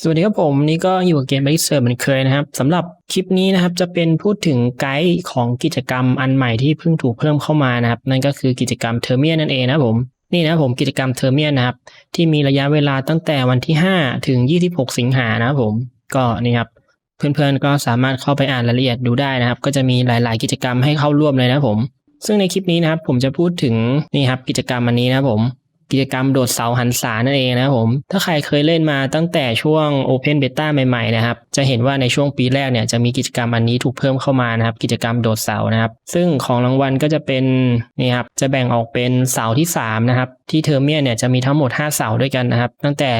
สวัสดีครับผมนี่ก็อยู่กับเกม b a เซอร์เหมือนเคยนะครับสำหรับคลิปนี้นะครับจะเป็นพูดถึงไกด์ของกิจกรรมอันใหม่ที่เพิ่งถูกเพิ่มเข้ามานะครับ นั่นก็คือกิจกรรมเทอร์เมียนั่นเองนะผมนี่นะผมกิจกรรมเทอร์เมียนะครับ ที่มีระยะเวลาตั้งแต่วันที่ 5 ถึง 26 สิงหานะครับผมก็นี่ครับเพื่อนๆก็สามารถเข้าไปอ่านรายละเอียดดูได้นะครับ ก็จะมีหลาย ๆ กิจกรรมให้เข้าร่วมเลยนะผม ซึ่งในคลิปนี้นะครับผมจะพูดถึงนี่ครับกิจกรรมอันนี้นะผม กิจกรรมโดดเสาหันษานั่นเองนะครับผม ถ้าใครเคยเล่นมาตั้งแต่ช่วง Open Beta ใหม่ๆนะครับ จะเห็นว่าในช่วงปีแรกเนี่ยจะมีกิจกรรมอันนี้ถูกเพิ่มเข้ามานะครับ กิจกรรมโดดเสานะครับ ซึ่งของรางวัลก็จะเป็นนี่ครับ จะแบ่งออกเป็นเสาที่3นะครับ ที่เทอร์เมียเนี่ยจะมีทั้งหมด 5 เสาด้วยกันนะครับ ตั้งแต่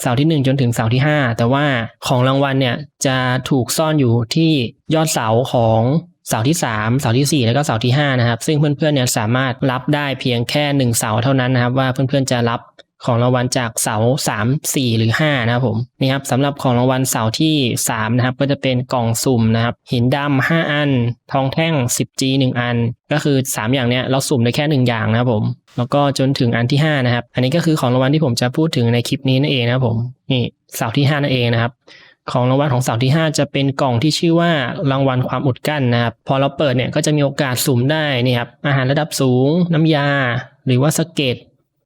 เสาที่ 1 จนถึงเสาที่ 5 แต่ว่าของรางวัลเนี่ยจะถูกซ่อนอยู่ที่ยอดเสาของ เสาที่ 3 เสาทีสี่ 4 แล้วก็เสาที่5นะครับซึ่งเพื่อนๆเนี่ยสามารถรับได้เพียงแค่ 1 เสาเท่านั้นนะครับว่าเพื่อนๆจะรับของรางวัลจากเสา3 4 หรือ 5 นะครับผมนี่ครับสำหรับของรางวัลเสาที่3นะครับก็จะเป็นกล่องสุ่มนะครับหินดำ5อัน ทองแท่ง 10G 1 อัน ก็คือ 3 อย่างเนี้ยเราสุ่มได้แค่ 1 อย่างนะครับผมแล้วก็จนถึงอันที่ 5 นะครับ อันนี้ก็คือของรางวัลที่ผมจะพูดถึงในคลิปนี้นั่นเองนะครับผมนี่เสาที่ 5 นั่นเองนะครับ ของรางวัลของเสาที่ 5 จะเป็นกล่องที่ชื่อว่ารางวัลความอดกั้นนะครับพอเราเปิดเนี่ยก็จะมีโอกาสสุ่มได้นี่ครับอาหารระดับสูง น้ำยา หรือว่าสเก็ต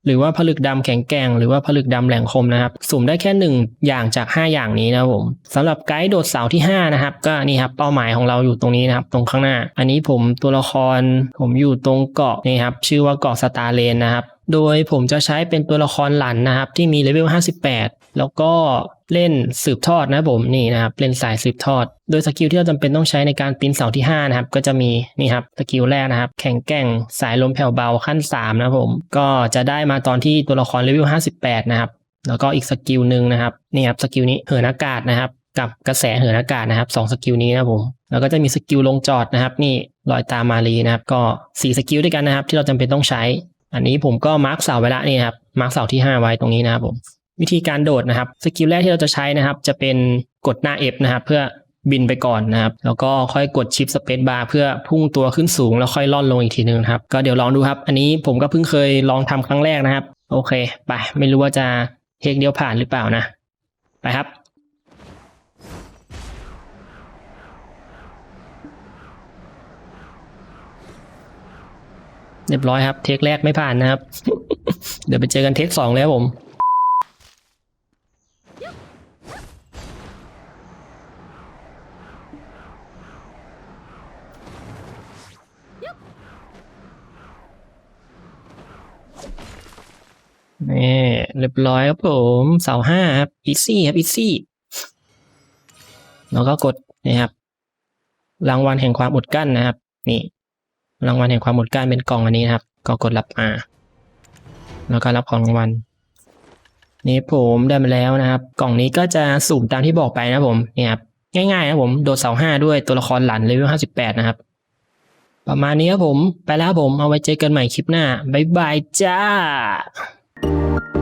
หรือว่าผลึกดำแข็งแกร่งหรือว่าผลึกดำแหลมคมนะครับ สุ่มได้แค่หนึ่งอย่างจาก 5 อย่างนี้นะผมสำหรับไกด์โดดเสาที่ 5 นะครับ ก็นี่ครับเป้าหมายของเราอยู่ตรงนี้นะครับ ตรงข้างหน้า อันนี้ผมตัวละคร ผมอยู่ตรงเกาะนี่ครับชื่อว่าเกาะสตาร์เลนนะครับโดยผมจะใช้เป็นตัวละครหลันนะครับ ที่มีเลเวล 58 แล้วก็เล่นสืบทอดนะผมนี่นะครับเล่นสายสืบทอด โดยสกิลที่เราจำเป็นต้องใช้ในการปีนเสาที่5นะครับก็จะมีนี่ครับสกิลแรกนะครับ แข็งแกร่งสายลมแผ่วเบาขั้น 3 นะผมก็จะได้มาตอนที่ตัวละครเลเวล58 นะครับ แล้วก็อีกสกิลหนึ่งนะครับนี่ครับสกิลนี้เหินอากาศนะครับกับกระแสเหินอากาศนะครับสองสกิลนี้นะผมแล้วก็จะมีสกิลลงจอดนะครับ นี่รอยตามมารีนะครับ ก็สี่สกิลด้วยกันนะครับ ที่เราจำเป็นต้องใช้ อันนี้ผมก็มาร์กเสาไว้ละนี่ครับมาร์กเสาที่ 5 ไว้ตรงนี้นะครับผม วิธีการโดดนะครับสกิลแรกที่เราจะใช้นะครับ จะเป็นกดหน้า F นะครับ เพื่อบินไปก่อนนะครับ แล้วก็ค่อยกดชิปสเปซบาร์เพื่อพุ่งตัวขึ้นสูงแล้วค่อยล่อนลงอีกทีนึงครับ ก็เดี๋ยวลองดูครับ อันนี้ผมก็เพิ่งเคยลองทำครั้งแรกนะครับ โอเค ไป ไม่รู้ว่าจะเทคเดียวผ่านหรือเปล่านะ ไปครับ เรียบร้อยครับ เทคแรกไม่ผ่านนะครับ เดี๋ยวไปเจอกันเทคสองเลยครับผม นี่เรียบร้อยครับผมเสาห้าครับอีซี่ครับอีซี่แล้วก็กดนี่ครับ รางวัลแห่งความอดกั้นนะครับ นี่ รางวัลแห่งความอดกั้นเป็นกล่องอันนี้นะครับ ก็กดรับมา แล้วก็รับของรางวัลนี่ผมได้มาแล้วนะครับ กล่องนี้ก็จะสุ่มตามที่บอกไปนะผมนี่ครับง่ายๆนะผมโดดเสาห้าด้วยตัวละครหลันเลเวลห้าสิบแปดนะครับ ประมาณนี้ครับผม ไปแล้วผมเอาไว้เจอกันใหม่คลิปหน้า บ๊ายบายจ้า Thank you.